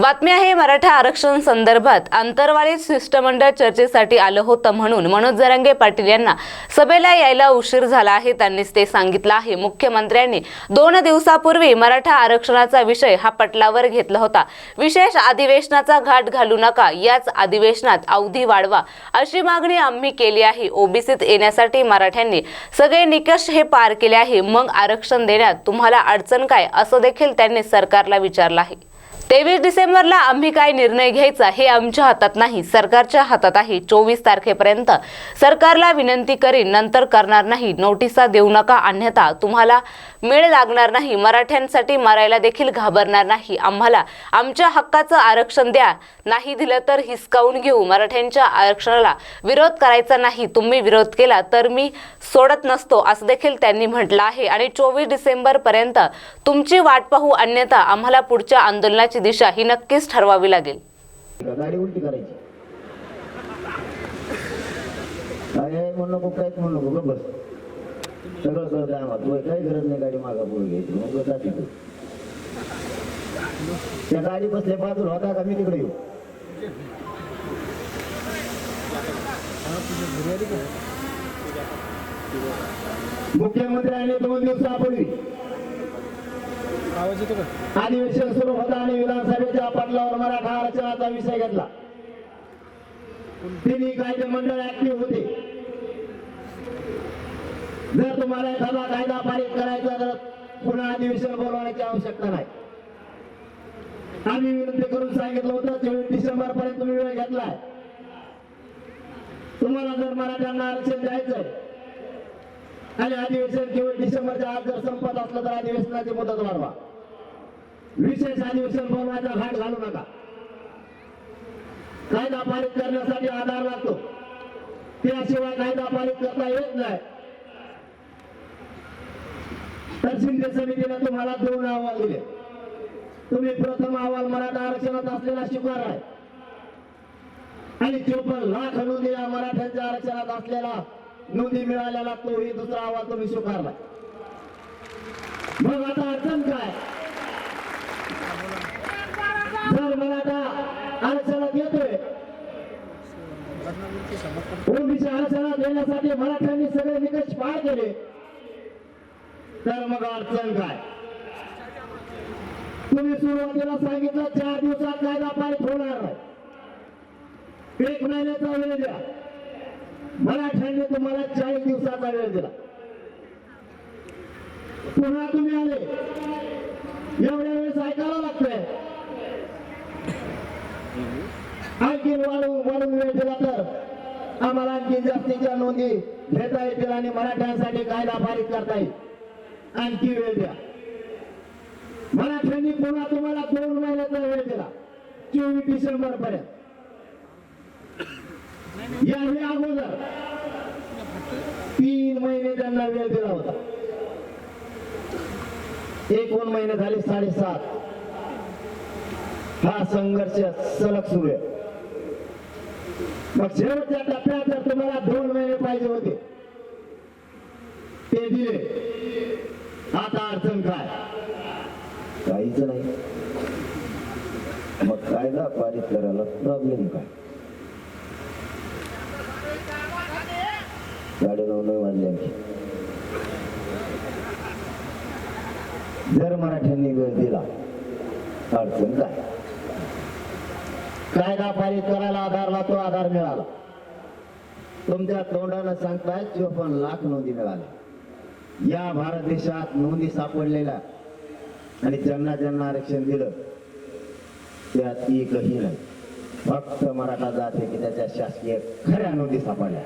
बातमी आहे मराठा आरक्षण संदर्भात आंतरवालीत शिष्टमंडळ चर्चेसाठी आलं होतं म्हणून मनोज जरांगे पाटील यांना सभेला यायला उशीर झाला आहे त्यांनीच ते सांगितलं आहे. मुख्यमंत्र्यांनी दोन दिवसापूर्वी मराठा आरक्षणाचा विषय हा पटलावर घेतला होता. विशेष अधिवेशनाचा घाट घालू नका याच अधिवेशनात अवधी वाढवा अशी मागणी आम्ही केली आहे. ओबीसीत येण्यासाठी मराठ्यांनी सगळे निकष हे पार केले आहे. मग आरक्षण देण्यात तुम्हाला अडचण काय असं देखील त्यांनी सरकारला विचारलं आहे. तेवीस डिसेंबरला आम्ही काय निर्णय घ्यायचा हे आमच्या हातात नाही. सरकारच्या हातात आहे. चोवीस तारखेपर्यंत सरकारला विनंती करीन नंतर करणार नाही. नोटिसा देऊ नका अन्यथा तुम्हाला मेळ लागणार नाही. मराठ्यांसाठी मरायला देखील घाबरणार नाही. आम्हाला आमच्या हक्काचं आरक्षण द्या. नाही दिलं तर हिसकावून घेऊ. मराठ्यांच्या आरक्षणाला विरोध करायचा नाही. तुम्ही विरोध केला तर मी सोडत नसतो असं देखील त्यांनी म्हटलं आहे. आणि चोवीस डिसेंबरपर्यंत तुमची वाट पाहू अन्यथा आम्हाला पुढच्या आंदोलनाची दिशा ही नक्कीच ठरवावी लागेल. गाडी उलटी करायची. सगळं कळत आहे आम्हाला. तुला काही गरज नाही गाडी मागा पुढे घ्यायची. मग जाते तू त्या गाडी बसल्या बाजूला होता का? मी तिकडे येऊ. मुख्यमंत्र्यांनी दोन दिवसापूर्वी आवाज येतो अधिवेशन सुरू होता आणि विधानसभेच्या पटलावर मराठा आरक्षणाचा विषय घेतला. तिन्ही कायदे मंडळ ऍक्टिव्ह होते. जर तुम्हाला एखादा कायदा पारित करायचा तर पुन्हा अधिवेशन बोलवण्याची आवश्यकता नाही. आम्ही विनंती करून सांगितलं होतं चोवीस डिसेंबर पर्यंत तुम्ही वेळ घेतलाय. तुम्हाला जर मराठ्यांना आरक्षण द्यायचंय आणि अधिवेशन केवळ डिसेंबरच्या आज जर संपत असलं तर अधिवेशनाची मुदत वाढवा. विशेष अधिवेशन बोलवायचा घाट घालू नका. कायदा पारित करण्यासाठी आधार लागतो. त्याशिवाय कायदा पारित करता येत नाही. तर शिंदे समितीने तुम्हाला दोन अहवाल दिले. तुम्ही प्रथम अहवाल मराठा आरक्षणात असलेला स्वीकार आहे. आणि चोपन्न लाख नोंदी या मराठ्यांच्या आरक्षणात असलेला नोंदी मिळालेला तोही दुसरा अहवाल तुम्ही स्वीकारला. मग आता अडचण काय जर मराठा आरक्षणात येतोय ओबीसी देण्यासाठी येण्यासाठी मराठ्यांनी सगळे निकष पार केले. तर मग अडचण काय? तुम्ही सुरुवातीला सांगितलं चार दिवसात कायदा पारित होणार नाही. एक महिन्याचा वेळ द्या. मराठ्यांनी तुम्हाला चाळीस दिवसाचा वेळ दिला. पुन्हा तुम्ही आले. एवढ्या वेळेस ऐकायला लागतंय. आणखी वाढवून वाढवून वेळ दिला तर. आम्हाला आणखी जास्तीच्या नोंदी घेता येतील आणि मराठ्यांसाठी कायदा पारित करता येईल. आणखी वेळ द्या. मराठ्यांनी पुन्हा तुम्हाला दोन महिन्याचा वेळ दिला. चोवीस डिसेंबर पर्यंत. याही अगोदर तीन महिने त्यांना वेळ दिला होता. एकोण महिने झाले साडेसात. हा संघर्ष सलग सुरू आहे. मग शेवटच्या टप्प्यात जर तुम्हाला दोन महिने पाहिजे होते ते दिले. आता अडचण काय? काहीच नाही. मग कायदा पारित करायला प्रॉब्लेम काय? साडे नऊ वाजले जर मराठ्यांनी वेळ दिला अडचण काय? कायदा पारित करायला आधारला तो आधार मिळाला. तुमच्या तोंडानं सांगताय चोपन्न लाख नोंदी मिळाल्या. या भारत देशात नोंदी सापडलेल्या आणि ज्यांना ज्यांना आरक्षण दिलं त्यात एकही नाही. फक्त मराठा जात आहे की त्याच्या शासकीय खऱ्या नोंदी सापडल्या.